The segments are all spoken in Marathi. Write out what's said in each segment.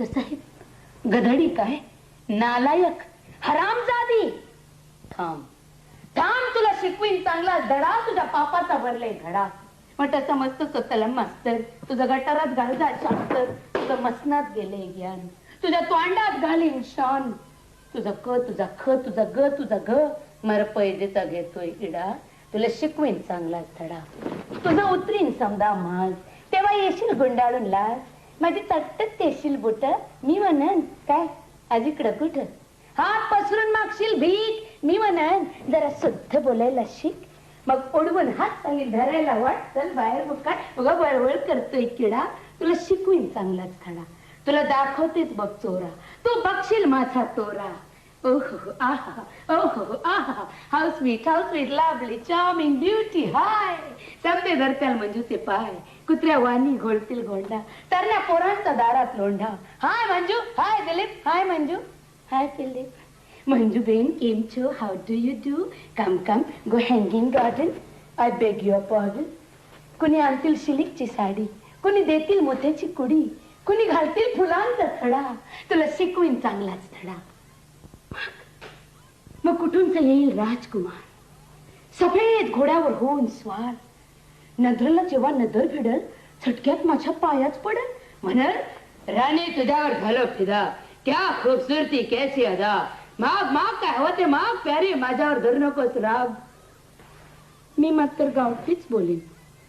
साहेब गधडी काय नालायक हरामजादी। थांब। थांब तुला शिकवीन चांगला धडा तुझ्या पापाचा भरलाय धडा. मग त्याचा मस्त स्वतःला मास्तर तुझं गटारात घालजा शास्त्र तुझं मसनात गेले ज्ञान. तुझ्या तोंडात घालीन शान. तुझा क तुझा ख तुझा ग तुझा ग मर पैजेचा घेतोय इडा. तुला शिकवीन चांगला धडा. तुझं उतरीन समजा माज तेव्हा येशील गुंडाळून लाज माझी तट्टच येशील बुट. मी म्हणन काय? आज कुठ कुठं? हात पसरून मागशील भीक. मी म्हणन जरा शुद्ध बोलायला शिक. मग ओढवून हात चांगली धरायला वाट चल बाहेर बघ काय बघा करतोय किडा. तुला शिकवीन चांगलाच धडा. तुला दाखवतेच बघ चोरा. तू बघशील माझा तोरा. ओहो आहा ओहो आहा. How sweet how sweet lovely charming beauty हाय समते धरत्याल मंजूचे पाय. कुत्र्या वाणी घोळतील गोंडा तरण्या पोरांचा दारात Londa. Hi Manju hi Dilip hi Manju. Hi Dilip. Manju ben केम छो how do you do come come go Hanging Garden I beg your pardon कुणी आणतील शिलिकची साडी? कुणी देतील मोत्याची कुडी? कुणी घालतील फुलांचा थडा? तुला शिकवीन चांगलाच थडा मग कुठूनच येईल राजकुमार. सफेद घोड्यावर होऊन स्वार. नदरला जेव्हा नदर भिडल झटक्यात माझ्या पायाच पडल. म्हणल राणी तुझ्यावर झालं फिदा. क्या खूबसूरती कैसी अदा. माग माग काय होते माग प्यारी माझ्यावर धरू नकोस राग. मी मात्र गावठीच बोलेन.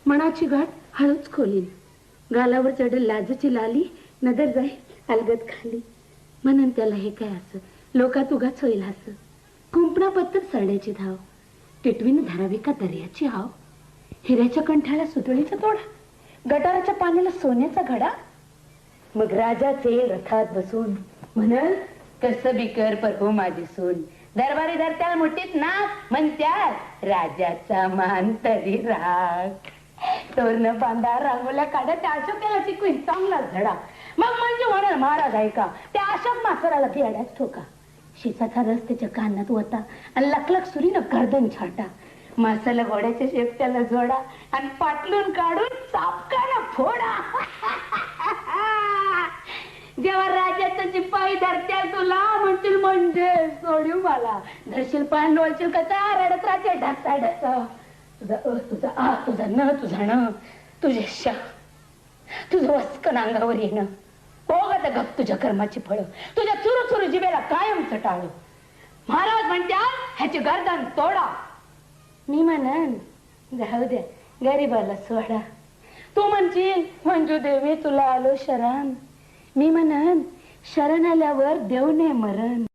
मनाची गाठ हळूच खोलीन. गालावर चढेल लाजची लाली नदर जाईल अलगत खाली. म्हणून त्याला हे काय असं? लोकात उगाच होईल असं कुंपणापत्तर सरण्याची धाव. टिटवीन धरावी का दर्याची हाव? हिऱ्याच्या कंठाला सुतळीचा तोडा गटाराच्या पाण्याला सोन्याचा घडा. मग राजाचे रथात बसून म्हणल कस बिकर कर प्रभू माझी सून दरबारी धरत्या मुठीत ना म्हणत्या राजाचा मान तरी राख. तोरण बांधा रांगोल्या काढा त्या अशोकाला शिकवीन चांगला धडा मग म्हणजे म्हणाल महाराज ऐका त्या अशोक मासराला येड्याच ठोका. शेताचा रस त्याच्या कानात होता आणि लखलख सुरीनं गर्दन छाटा. मसाला घोड्याच्या शेपट्याला जोडा आणि पाटलून काढून चापकानं फोडा. जेव्हा राजाचा शिपाई धरत्या तुला म्हणतील म्हणजे सोडू मला. धरशील पान डोळशील कसा? रडत राहते ढसा ढसा तुझा अ तुझा आ तुझा न तुझा न तुझे शा तुझं वस्कन अंगावर येणं. बघ ग गप तुझ्या कर्माची फळं. तुझ्या चुरू चुरू जिबेला कायम चटाळ. महाराज म्हणत्या ह्याची गर्दन तोडा. मी म्हणन जाऊ द्या गरीबाला सोडा. तू म्हणशील मंजू देवी तुला आलो शरण. मी म्हणन शरण आल्यावर देव नये मरण.